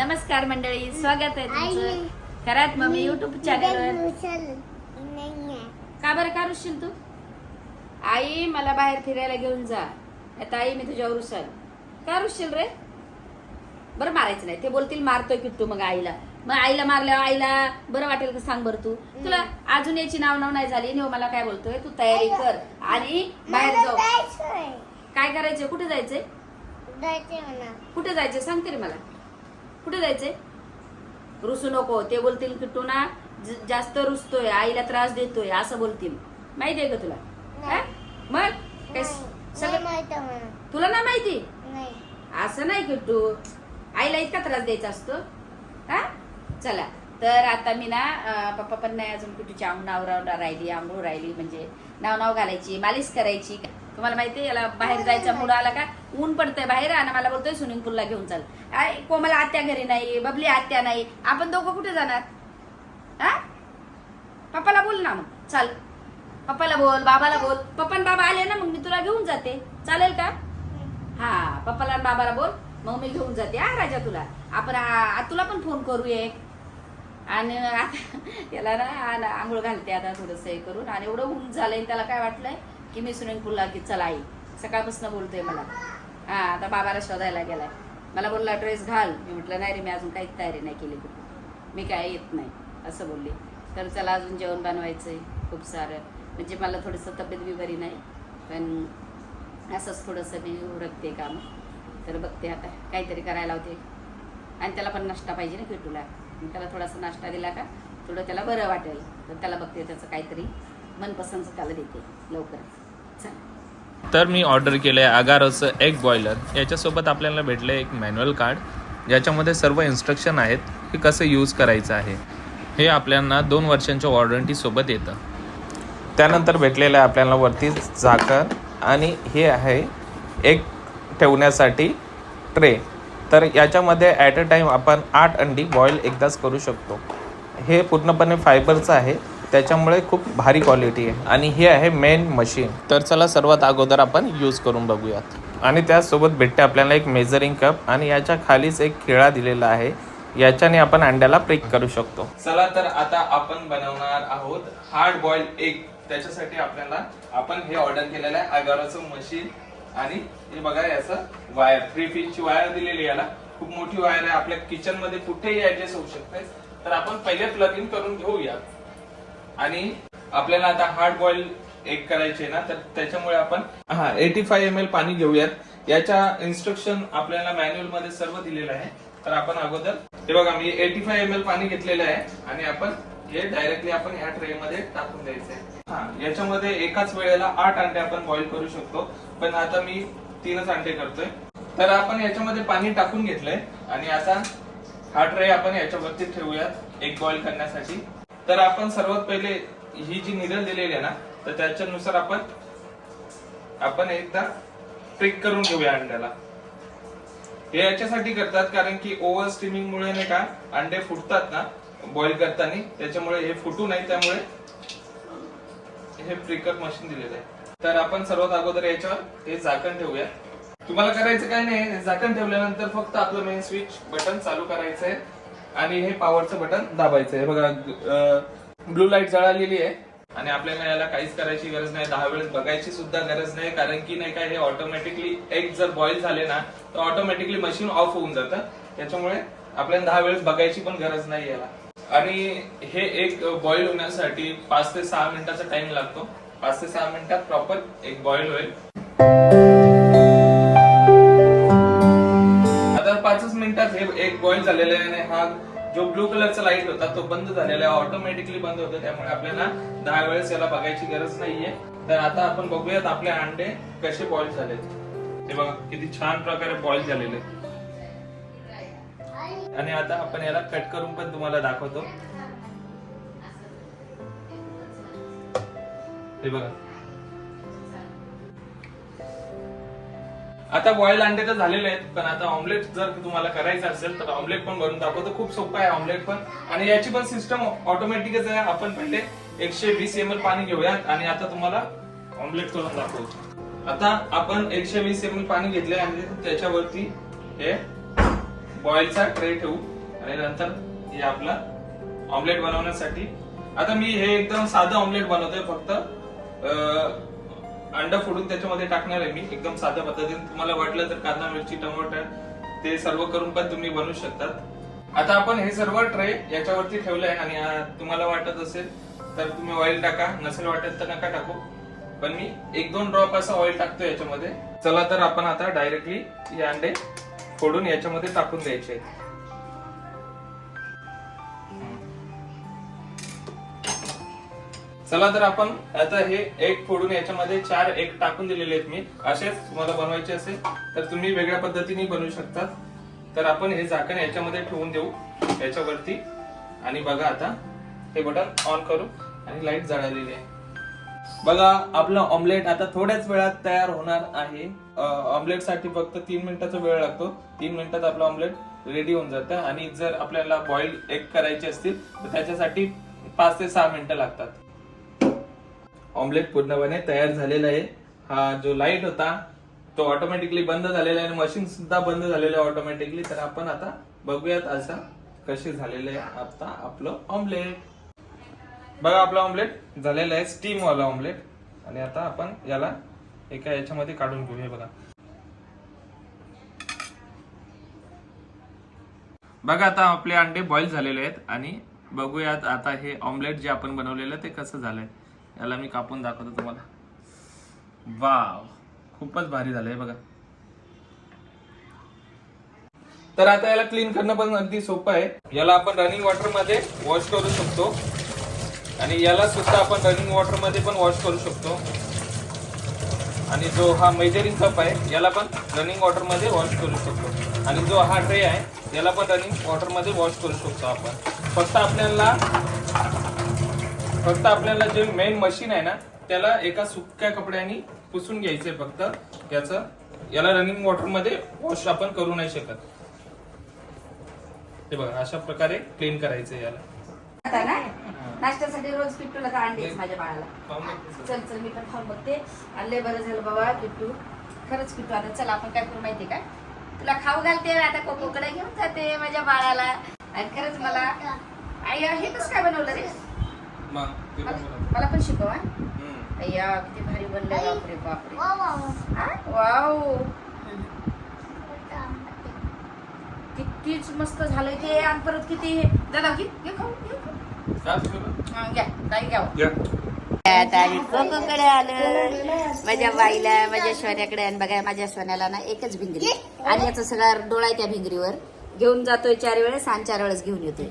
नमस्कार मंडळी स्वागत आहे तुमचं खरात मम्मी युट्यूब चॅनलवर का बरं का रुसशील तू? आई मला बाहेर फिरायला घेऊन जा. आता आई मी तुझ्यावर रुसाल. का रुसशील रे? बरं मारायचं नाही. ते बोलतील मारतोय किट्टू मग आईला. मग आईला मारल्यावर आईला बरं वाटेल का सांग बरं तू? तुला अजून याची नाव नाव नाही झाली. नेव मला काय बोलतोय? तू तयारी कर. आणि बाहेर जाऊ. काय करायचंय? कुठे जायचंय? कुठे जायचंय? सांग तरी मला. कुठे जायचंय? रुसू नको ते बोलतील किट्टू ना जास्त रुसतोय आईला त्रास देतोय असं बोलतील. माहितीये का तुला? हा? मग? काय सगळं तुला ना माहिती? असं नाही किट्टू आईला इतका त्रास द्यायचा असतो. हा? चला. तर आता मी ना अं, पप्पा पण नाही अजून किटूची नाव नाव राहिली आंघोळ राहिली म्हणजे नाव नाव घालायची मालिश करायची. तुम्हाला माहितीये याला बाहेर जायचा मुड आला का? ऊन पडतंय बाहेर आणि मला बोलतोय स्विमिंग पूलला घेऊन चाल. आय, कोमला आत्या घरी नाही बबली आत्या नाही. आपण दोघं कुठे जाणार? हा पप्पाला बोल ना मग. चाल. पप्पाला बोल बाबाला बोल. पप्पा बाबा आले ना मग मी तुला घेऊन जाते. चालेल का? हा पप्पाला आणि बाबाला बोल मग मी घेऊन जाते. हा राजा तुला. आपण तुला पण फोन करू एक. आणि आता त्याला ना आंघोळ घालते आता थोडस हे करून. आणि एवढं ऊन झालंय त्याला काय वाटलंय? की मी स्विमिंग पूलला की चला आई सकाळपासून बोलतोय मला. हा आता बाबाला शोधायला गेलाय. मला बोलला ड्रेस घाल. मी म्हटलं नाही रे मी अजून काहीच तयारी नाही केली कुठे. मी काय येत नाही. असं बोलली. तर चला अजून जेवण बनवायचं आहे खूप सारं. म्हणजे मला थोडंसं तब्येत बी बरी नाही पण असंच थोडंसं मी उरकते काम. तर बघते आता काहीतरी करायला होते. आणि त्याला पण नाश्ता पाहिजे ना किटूला त्याला थोडासा नाश्ता दिला का थोडं त्याला बरं वाटेल. तर त्याला बघते त्याचं काहीतरी मनपसंतचं त्याला देते लवकरच. तर मी ऑर्डर केलं आहे अगारोचं एग बॉयलर याच्यासोबत आपल्याला भेटलं एक मॅन्युअल कार्ड ज्याच्यामध्ये सर्व इन्स्ट्रक्शन आहेत की कसं यूज करायचं आहे. हे आपल्याला दोन वर्षांच्या वॉरंटीसोबत येतं. त्यानंतर भेटलेलं आहे आपल्याला वरती झाकण आणि हे आहे एक ठेवण्यासाठी ट्रे तर याच्यामध्ये ॲट अ टाईम आपण आठ अंडी बॉईल एकदाच करू शकतो. हे पूर्णपणे फायबरचं आहे. त्याच्यामुळे खूप भारी क्वालिटी आहे. आणि हे आहे मेन मशीन तर चला सर्वात अगोदर आपण यूज करून बघूयात. आणि त्याचसोबत भेटते आपल्याला एक मेजरिंग कप आणि याच्या खालीच एक खिळा दिलेला आहे. याच्याने आपण अंड्याला प्रिक करू शकतो. चला तर आता आपण बनवणार आहोत हार्ड बॉइल एग त्याच्यासाठी आपल्याला आपण हे ऑर्डर केलेलं आहे अगाराचं मशीन आणि हे बघा याचं वायर थ्री ची वायर दिलेली याला. खूप मोठी वायर आहे. आपल्या किचनमध्ये कुठेही ऍडजस्ट होऊ शकते. तर आपण पहिले प्लग इन करून घेऊया आणि आपल्याला आता हार्ड बॉईल एग करायचे ना तर त्याच्यामुळे आपण हा एटी फाय एम एल पाणी घेऊयात. याच्या इन्स्ट्रक्शन आपल्याला मॅन्युअलमध्ये सर्व दिलेलं आहे. तर आपण अगोदर हे बघा मी एटी फाय एम एल पाणी घेतलेलं आहे आणि आपण हे डायरेक्टली आपण ह्या ट्रे मध्ये टाकून द्यायचंय. हा याच्यामध्ये एकाच वेळेला आठ अंडे आपण बॉईल करू शकतो. पण आता मी तीनच अंडे करतोय. तर आपण याच्यामध्ये पाणी टाकून घेतलंय आणि आता हा ट्रे आपण याच्यावरती ठेवूयात एक बॉईल करण्यासाठी. तर आपण सर्वात पहिले ही जी निरल दिलेली आहे ना तर त्याच्यानुसार आपण आपण एकदा ट्रिक करून घेऊया अंड्याला. हे याच्यासाठी करतात कारण की ओव्हर स्टीमिंग मुळे नाही का अंडे फुटतात ना बॉईल करताना. त्याच्यामुळे हे फुटू नाही त्यामुळे हे प्रिकर मशीन दिलेलं आहे. तर आपण सर्वात अगोदर याच्यावर हे झाकण ठेवूया. तुम्हाला करायचं काय नाही झाकण ठेवल्यानंतर फक्त आपलं मेन स्विच बटन चालू करायचं आहे आणि हे पॉवरचं बटन दाबायचं आहे. बघा ब्लू लाइट जळालेली आहे. आणि आपल्याला याला काहीच करायची गरज नाही. दहा वेळेस बघायची सुद्धा गरज नाही. कारण की नाही काय हे ऑटोमॅटिकली एग जर बॉईल झाले ना तर ऑटोमॅटिकली मशीन ऑफ होऊन जातं. त्याच्यामुळे आपल्याला दहा वेळेस बघायची पण गरज नाही याला. आणि हे एक बॉईल होण्यासाठी पाच ते सहा मिनिटाचा टाइम लागतो. पाच ते सहा मिनिटात प्रॉपर एक बॉईल होईल. बॉईल झालेला आहे आणि हा जो ब्लू कलरचा लाइट होता तो बंद झालेला आहे. ऑटोमॅटिकली बंद होतो. त्यामुळे आपल्याला दहा वेळेस याला बघायची गरज नाहीये. तर आता आपण बघूयात आपले अंडे कसे बॉईल झालेत. ते बघा किती छान प्रकारे बॉईल झालेले. आहेत. आणि आता आपण याला कट करून पण तुम्हाला दाखवतो. हे बघा. आता बॉईल अंडे तर झालेले आहेत पण आता ऑमलेट जर तुम्हाला करायचं असेल तर ऑमलेट पण बनवून दाखवतो खूप सोपं आहे ऑमलेट पण. आणि याची पण सिस्टम ऑटोमॅटिकच आहे. आपण पहिले एकशे वीस एम एल पाणी घेऊयात आणि आता तुम्हाला ऑमलेट करून दाखवतो. आता आपण एकशे वीस एम एल पाणी घेतले आणि त्याच्यावरती हे बॉईलचा ट्रे ठेवू. आणि नंतर हे आपला ऑमलेट बनवण्यासाठी. आता मी हे एकदम साधं ऑमलेट बनवतोय. फक्त अंडा फोडून त्याच्यामध्ये टाकणार आहे मी. एकदम साध्या पद्धतीने तुम्हाला वाटलं तर कांदा मिरची टमाटर ते सर्व करून पण तुम्ही बनवू शकतात. आता आपण हे सर्व ट्रे याच्यावरती ठेवलं आहे आणि तुम्हाला वाटत असेल तर तुम्ही ऑइल टाका. नसेल वाटत तर नका टाकू. पण मी एक दोन ड्रॉप असं ऑइल टाकतो याच्यामध्ये. चला तर आपण आता डायरेक्टली हे अंडे फोडून याच्यामध्ये टाकून द्यायचे आहेत. चला तर आपण आता हे एक फोडून याच्यामध्ये चार एक टाकून दिलेले आहेत मी. असेच तुम्हाला बनवायचे असेल तर तुम्ही वेगळ्या पद्धतीने बनवू शकतात तर आपण हे झाकण याच्यामध्ये ठेवून देऊ याच्यावरती. आणि बघा आता हे बटन ऑन करू आणि लाइट जळालेली आहे. बघा आपलं ऑमलेट आता थोड्याच वेळात तयार होणार आहे. ऑमलेटसाठी फक्त तीन मिनिटाचा वेळ लागतो. तीन मिनिटात आपलं ऑमलेट रेडी होऊन जातं. आणि जर आपल्याला बॉईल एग करायचे असतील तर त्याच्यासाठी पाच ते सहा मिनिटं लागतात. ऑमलेट पूर्णपणे तयार झालेला आहे. हा जो लाइट होता तो ऑटोमॅटिकली बंद झालेला आहे आणि मशीन सुद्धा बंद झालेलं आहे ऑटोमॅटिकली तर आपण आता बघूयात असं कसे झालेलं आहे आता आपलं ऑमलेट बघा आपलं ऑमलेट झालेला आहे स्टीम वाला ऑमलेट आणि आता आपण याला एका याच्यामध्ये काढून घेऊ हे बघा. बघा आता आपले अंडे बॉईल झालेले आहेत आणि बघूयात आता हे ऑमलेट जे आपण बनवलेलं ते कसं झालंय. याला मी कापून दाखवतो तुम्हाला. वाव खूपच भारी झालंय बघा. तर आता याला क्लीन करणं पण अगदी सोपं आहे. याला आपण रनिंग वॉटरमध्ये वॉश करू शकतो. आणि याला सुद्धा आपण रनिंग वॉटरमध्ये पण वॉश करू शकतो. आणि जो हा मेजरिंग कप आहे याला पण रनिंग वॉटरमध्ये वॉश करू शकतो. आणि जो हा ट्रे आहे याला पण रनिंग वॉटरमध्ये वॉश करू शकतो आपण. फक्त आपल्याला फक्त आपल्याला जे मेन मशीन आहे ना त्याला एका सुक्या कपड्याने पुसून घ्यायचंय फक्त. याचं याला रनिंग वॉटरमध्ये वॉश आपण करू नाही शकत. हे बघा अशा प्रकारे क्लीन करायचंय याला. नाश्त्यासाठी रोज किट्टूला तर अंडीच माझ्या बाळाला. चल चल मी पण खाऊन बघते. आणले बरं झालं बाबा किट्टू. खरंच किट्टू आता चल आपण काय करू माहितीये का? तुला खाऊ घालते आता कोकोकडे घेऊन जाते माझ्या बाळाला. आणि खरंच मला आई हे कसं काय बनवलं ते मला पण शिकव हा. अय्या किती भारी बनलंय बापरे बापरे. हा? वाव. कितीच मस्त झालंय ते. आणि परत किती? हे दादा घे घे खाऊ? हा, घ्या. ताई घ्या. कोकोकडे आलो. माझ्या बाईला माझ्या सोन्याकडे आणि बघा माझ्या सोन्याला ना एकच भिंगरी. आणि याचा सगळा डोळा आहे त्या भिंगरीवर. घेऊन जातोय चार वेळेस आणि चार वेळेस घेऊन येतोय.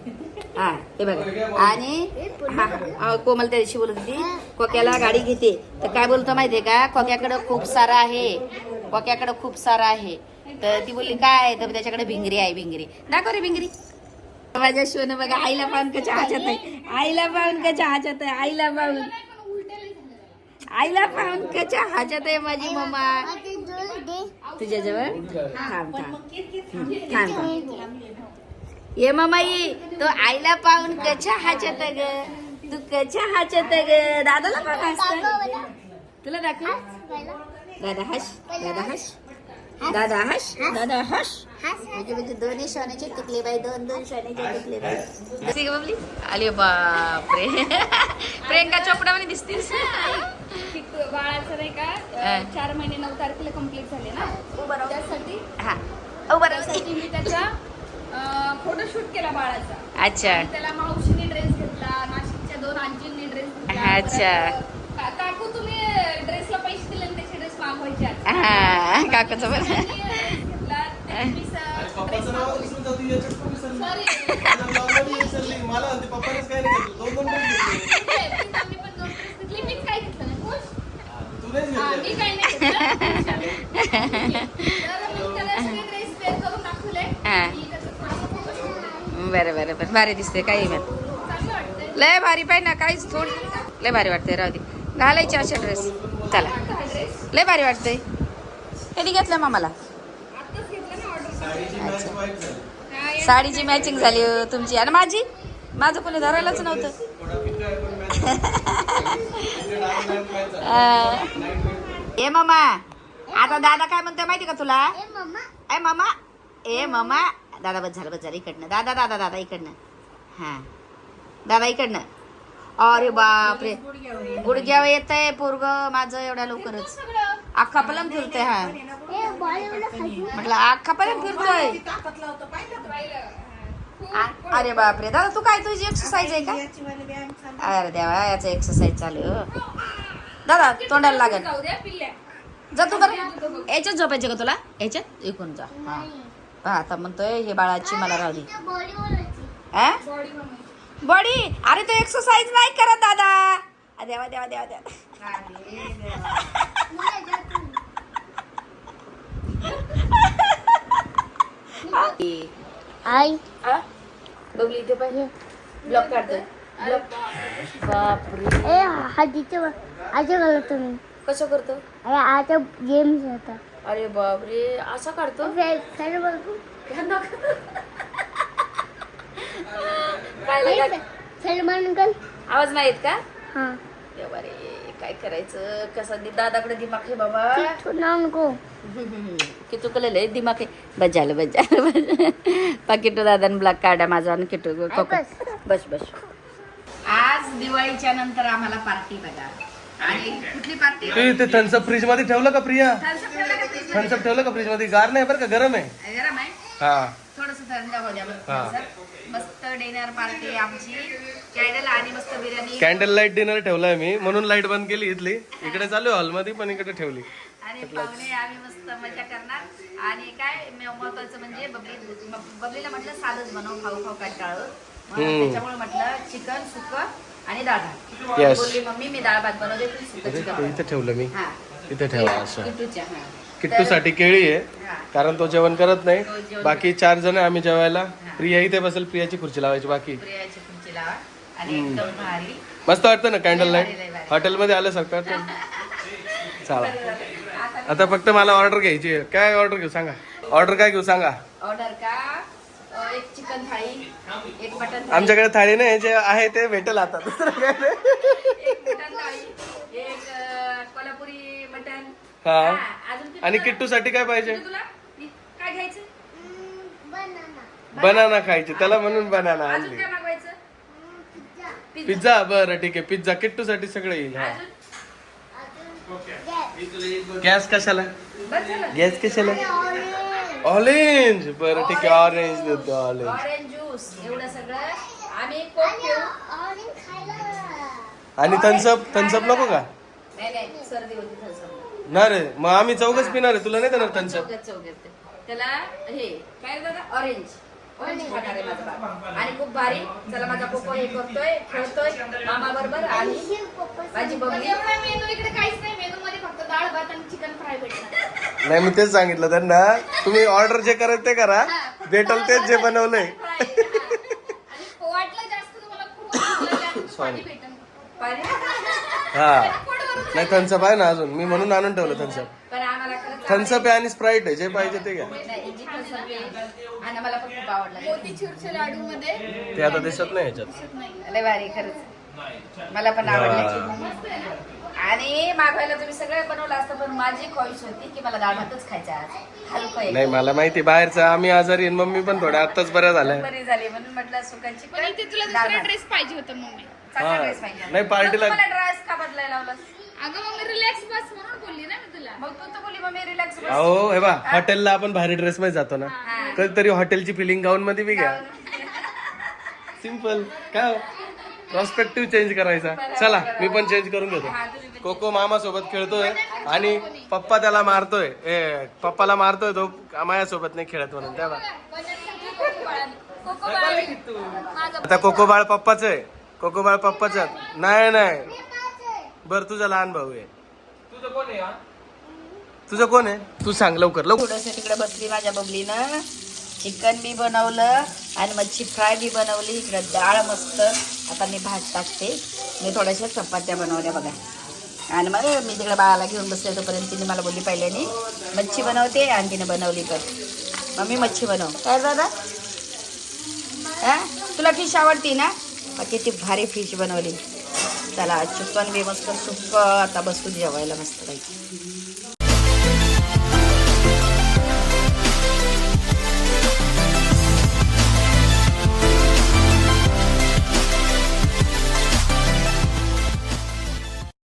हा हे बघा. आणि कोमल त्या दिवशी बोलत होती कोक्याला गाडी घेते. तर काय बोलतो माहितीये का? कोक्याकडे खूप सारा आहे. कोक्याकडे खूप सारा आहे. तर ती बोलली काय तर त्याच्याकडे भिंगरी आहे भिंगरी. दाखव रे भिंगरी. माझ्या शिवनं बघा आईला पाहून कच्या हाचत आहे? आईला पाहून कच्या हाचत आहे? आईला पाहून. आईला पाहून कच्या हाचत आहे माझी मम्मा? तुझ्या जवळ थांब थांब. थांब. थांब ये मम्माई तो आईला पाहून कच्या हाचत ग तू कच्या हाचत ग दादाला पण हसत तुला दाखव. दादा हस दादा हस दादा हस दादा हस म्हणजे म्हणजे दोन्ही सोन्याचे टिकले बाई दोन दोन सोन्याचे टिकले बाई. बबली? आले बापरे. प्रियंका चोपडा म्हणे दिसतीस. की बाळाचं नाही का चार महिने नऊ तारखेला कंप्लीट झाले ना? त्यासाठी हा. ओ बरं त्यासाठी मी त्याचा फोटोशूट केला बाळाचा. अच्छा. त्याला मावशीने ड्रेस घेतला नाशिकच्या दोन आजींनी ड्रेस घेतला अच्छा. परत, का- काकू तुम्ही ड्रेसला पैसे दिले आणि त्याचे ड्रेस मागवायचे आज. हा काकाचं बरं आणि dress घेतला त्याचे मी स- पप्पाचं नाव विसरून पण. पण पण पण हा, हा. थोडंसं photoshoot बरं बरं बरं. भारी दिसते काही लय भारी पाहिजे ना काहीच थोड. लय भारी वाटते राहू दे. घालायचे असे ड्रेस चला. लय भारी वाटतंय. कधी घेतलं ना ऑर्डर साडीची मॅचिंग झाली तुमची. आणि माझी? माझं कोणी धरायलाच नव्हतं. ए मामा. आता दादा काय म्हणतोय माहिती का तुला? ए मामा. ए मामा. दादा बस झालं बस झालं. इकडनं. दादा दादा दादा इकडनं. हां. दादा इकडनं. अरे बापरे. गुडघ्यावर येत आहे पोरग माझं एवढ्या लवकरच. अख्खा पलंग फिरतोय हा. म्हटलं अख्खा पलंग फिरतोय. अरे बापरे. दादा तू काय तुझी एक्सरसाइज आहे का? अरे देवा याचं एक्सरसाइज चालू आहे हो. दादा तोंडाला लागेल. जा तू बरं याच्यात झोपायचं का तुला? याच्यात? इकून जा. हा. आता म्हणतोय हे बाळाची मला हा? बॉडी अरे तो एक्सरसाइज नाही करत दादा. देवा देवा देवा देवा. आई? बघली इथे पाहिजे ब्लॉक काढतोय ब्लॉक बापरे. ए आजे घालत तुम्ही. कसं करतो? अरे आता होता अरे बापरे. असा काढतो? सर्व काय लागा- सलमान गल आवाज नाही येत का? हा. देवा रे काय करायचं? कसं दि- दादाकडे दिमाग आहे बाबा. नको की तू कळलं लय दिमाग आहे. बस झालं बस झालं बस पाकिटो दादाने ब्लॅक काढा माझा आणि किटू कोको. बस. बस बस. आज दिवाळीच्या नंतर आम्हाला पार्टी बघा. आणि कुठली पार्टी तू ते थन्सअप फ्रीजमध्ये ठेवलं का प्रिया? थन्सअप ठेवलं का फ्रीजमध्ये? गार नाही बरं का गरम आहे. गरम आहे. हा. थोडस थंड होऊ द्या बरं हा. मस्त डिनर पार्टी आमची. कॅडल आणि मस्त बिर्याणी. कॅन्डल लाइट डिनर ठेवलाय मी. म्हणून लाइट बंद केली इथली. इकडे चालू हॉलमध्ये पण इकडे ठेवली. आणि पाहुणे आम्ही मस्त मजा करणार. आणि काय महत्वाचं म्हणजे बबली बबलीला म्हटलं साधच बनव खाऊ खाऊ कंटाळू. त्याच्यामुळे म्हटलं चिकन सुक आणि डाळ भात. बोलली मम्मी मी डाळ भात बनवते तू सुकं अरे, चिकन ते बनव." इथे ठेवलं मी. इथे ठेवा असं. किट्टूच्या हा किट्टू साठी केळी आहे. कारण तो जेवण करत नाही. बाकी चार जण आम्ही जेवायला. प्रिया इथे बसेल. प्रियाची खुर्ची लावायची बाकी. मस्त वाटतं ना कॅन्डल लाइट. हॉटेलमध्ये आल्यासारखं वाटतं. चला. आता फक्त मला ऑर्डर घ्यायची आहे. काय ऑर्डर घेऊ सांगा? ऑर्डर काय घेऊ सांगा? ऑर्डर का? अ, एक चिकन थाळी एक मटन थाळी. आमच्याकडे थाळी नाही जे आहे ते भेटेल आता. दुसरं काय नाही. एक मटन थाळी एक अ, कोल्हापुरी मटन हा. आणि तुला- किट्टू साठी काय पाहिजे? किट्टू तुला? नी- काय घ्यायचं? बनाना. खायची त्याला म्हणून बनाना अजून आणली. पिझ्झा. बरं ठीक आहे. पिझ्झा किट्टू साठी सगळं येईल हा. गॅस कशाला? गॅस कशाला? ऑरेंज. बरं ठीक आहे ऑरेंज देतो ऑरेंज ऑरेंज ज्यूस एवढं सगळं आम्ही कोक पिऊ आणि थन्सअप थन्सअप नको का? नाही. ना रे मग आम्ही चौकच पिणार आहे तुला नाही देणार चौघात चौघात. त्याला हे काय रे दादा? ऑरेंज ऑरेंज खाणार आहे माझा बाप. आणि खूप भारी. चला माझा कोको हे करतोय खेळतोय मामा बरोबर आणि माझी बबली. एवढा मेनू इकडे काहीच नाही. मेनू मध्ये फक्त डाळ भात आणि चिकन फ्राय भेटणार. नाही मी तेच सांगितलं त्यांना. तुम्ही ऑर्डर जे करत ते करा. भेटल तेच जे बनवलंय. Fry. आणि वाटलं जास्त तुम्हाला खूप वाटलं त्यात पाणी भेटेल पाणी? हा. नाही थन्सअप आहे ना अजून. मी म्हणून आणून ठेवलं थन्सअप पण आम्हाला खरंच थन्सअप आहे आणि स्प्राईट आहे जे पाहिजे ते घ्या. नाही, जी पण सर्व आहे. आणि मला पण खूप आवडलं. मोतीचूरच्या लाडू मध्ये ते आता दिसत नाही ह्याच्यात लय भारी खरंच. मला पण आवडलं आणि मागवायला तुम्ही सगळं बनवलं असतं पण माझी ख्वाहिश होती की मला डाळ भातच खायचा आज. हलकं आहे. नाही मला माहिती बाहेरचं आम्ही आजारी आहे, मम्मी पण थोड्या आत्ताच बऱ्या झाल्या. बरी झाली म्हणून म्हटलं सुकांची पण इथे तुला दुसरा ड्रेस पाहिजे होता मम्मी. चांगला हा. ड्रेस पाहिजे. नाही, पार्टीला- मला ड्रेस का बदलायला लावलास? अगं मम्मी रिलॅक्स बस म्हणून बोलली ना मी तुला. मग तू तर बोली मग मी रिलॅक्स अहो हे बा हॉटेलला आपण भारी ड्रेस मध्ये जातो ना. कधीतरी हॉटेलची फिलिंग गाऊन मध्ये बी घ्या. सिंपल काय प्रॉस्पेक्टिव्ह चेंज करायचा. चला मी पण चेंज करून घेतो. कोको मामा सोबत खेळतोय आणि पप्पा त्याला मारतोय. ए पप्पाला मारतोय तो माझ्यासोबत नाही खेळत म्हणून त्या आता कोको बाळ पप्पाच आहे. कोको बाळ पप्पाच. नाही नाही. बर तुझा लहान भाऊ आहे. तुझं कोण आहे तू सांग लवकर लवकर. थोडस तिकडे बसली माझ्या बबलीनं चिकन बी बनवलं आणि मच्छी फ्राय बी बनवली. इकडे डाळ मस्त. आता मी भात टाकते. मी थोड्याशा चपात्या बनवल्या बघा. आणि मग मी तिकडे बाळाला घेऊन बसले तोपर्यंत तिने मला बोलली पहिल्याने मच्छी बनवते आणि तिने बनवली पण मम्मी मच्छी बनव. काय दादा? हा? तुला फिश आवडती ना? मग किती भारी फिश बनवली. त्याला चिकन बी मस्त सुक्क आता बसून जेवायला मस्त पाहिजे